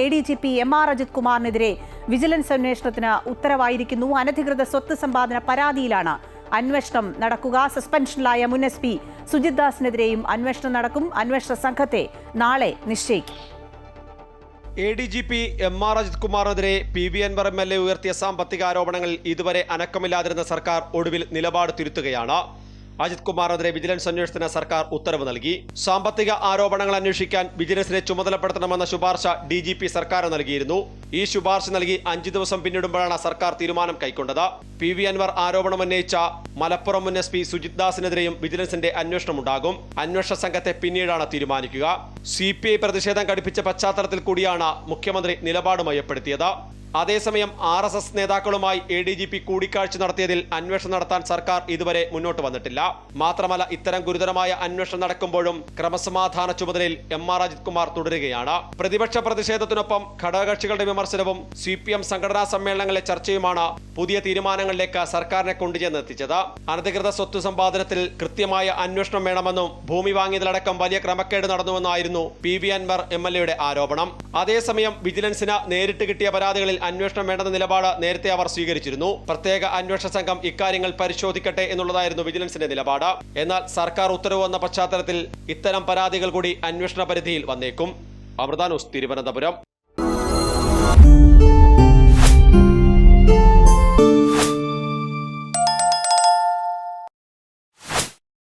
A D G P M R Ajith കുമാറിനെതിരെ vigilance അന്വേഷണത്തിന് ഉത്തരവായിരിക്കുന്നു. അനധികൃത സ്വത്ത് സമ്പാദന പരാതിയിലാണ് അന്വേഷണം നടക്കുക. സസ്പെൻഷനിലായ മുൻ എസ് പി സുജിത് ദാസിനെതിരെയും അന്വേഷണം നടക്കും. അന്വേഷണ സംഘത്തെ നാളെ നിശ്ചയിക്കും. A D G P M R Ajith കുമാറിനെതിരെ P V Anvar M L A ഉയർത്തിയ സാമ്പത്തിക ആരോപണങ്ങൾ ഇതുവരെ അനക്കമില്ലാതിരുന്ന സർക്കാർ ഒടുവിൽ നിലപാട് തിരുത്തുകയാണ്. അജിത് കുമാറിനെതിരെ വിജിലൻസ് അന്വേഷണത്തിന് സർക്കാർ ഉത്തരവ് നൽകി. സാമ്പത്തിക ആരോപണങ്ങൾ അന്വേഷിക്കാൻ വിജിലൻസിനെ ചുമതലപ്പെടുത്തണമെന്ന ശുപാർശ ഡി ജി പി സർക്കാർ നൽകിയിരുന്നു. ഈ ശുപാർശ നൽകി അഞ്ചു ദിവസം പിന്നിടുമ്പോഴാണ് സർക്കാർ തീരുമാനം കൈക്കൊണ്ടത്. പി വി അൻവർ ആരോപണം ഉന്നയിച്ച മലപ്പുറം മുൻ എസ് പി സുജിത് ദാസിനെതിരെയും വിജിലൻസിന്റെ അന്വേഷണമുണ്ടാകും അന്വേഷണ സംഘത്തെ പിന്നീടാണ് തീരുമാനിക്കുക. സി പ്രതിഷേധം ഘടിപ്പിച്ച പശ്ചാത്തലത്തിൽ കൂടിയാണ് മുഖ്യമന്ത്രി നിലപാട് മയപ്പെടുത്തിയത്. അതേസമയം ആർ എസ് എസ് നേതാക്കളുമായി എ ഡി ജി പി കൂടിക്കാഴ്ച നടത്തിയതിൽ അന്വേഷണം നടത്താൻ സർക്കാർ ഇതുവരെ മുന്നോട്ട് വന്നിട്ടില്ല. മാത്രമല്ല ഇത്തരം ഗുരുതരമായ അന്വേഷണം നടക്കുമ്പോഴും ക്രമസമാധാന ചുമതലയിൽ എം ആർ അജിത് കുമാർ തുടരുകയാണ്. പ്രതിപക്ഷ പ്രതിഷേധത്തിനൊപ്പം ഘടകകക്ഷികളുടെ വിമർശനവും സി പി എം സംഘടനാ സമ്മേളനങ്ങളിലെ ചർച്ചയുമാണ് പുതിയ തീരുമാനങ്ങളിലേക്ക് സർക്കാരിനെ കൊണ്ടുചെന്നെത്തിച്ചത്. അനധികൃത സ്വത്ത് സമ്പാദനത്തിൽ കൃത്യമായ അന്വേഷണം വേണമെന്നും ഭൂമി വാങ്ങിയതിലടക്കം വലിയ ക്രമക്കേട് നടന്നുവെന്നായിരുന്നു P V Anvar M L എയുടെ ആരോപണം. അതേസമയം വിജിലൻസിന് നേരിട്ട് കിട്ടിയ പരാതികളിൽ അന്വേഷണം വേണ്ടെന്ന നിലപാട് നേരത്തെ അവർ സ്വീകരിച്ചിരുന്നു. പ്രത്യേക അന്വേഷണ സംഘം ഇക്കാര്യങ്ങൾ പരിശോധിക്കട്ടെ എന്നുള്ളതായിരുന്നു വിജിലൻസിന്റെ നിലപാട്. എന്നാൽ സർക്കാർ ഉത്തരവ് വന്ന പശ്ചാത്തലത്തിൽ ഇത്തരം പരാതികൾ കൂടി അന്വേഷണ പരിധിയിൽ വന്നേക്കും. അമൃതാനൂസ് തിരുവനന്തപുരം.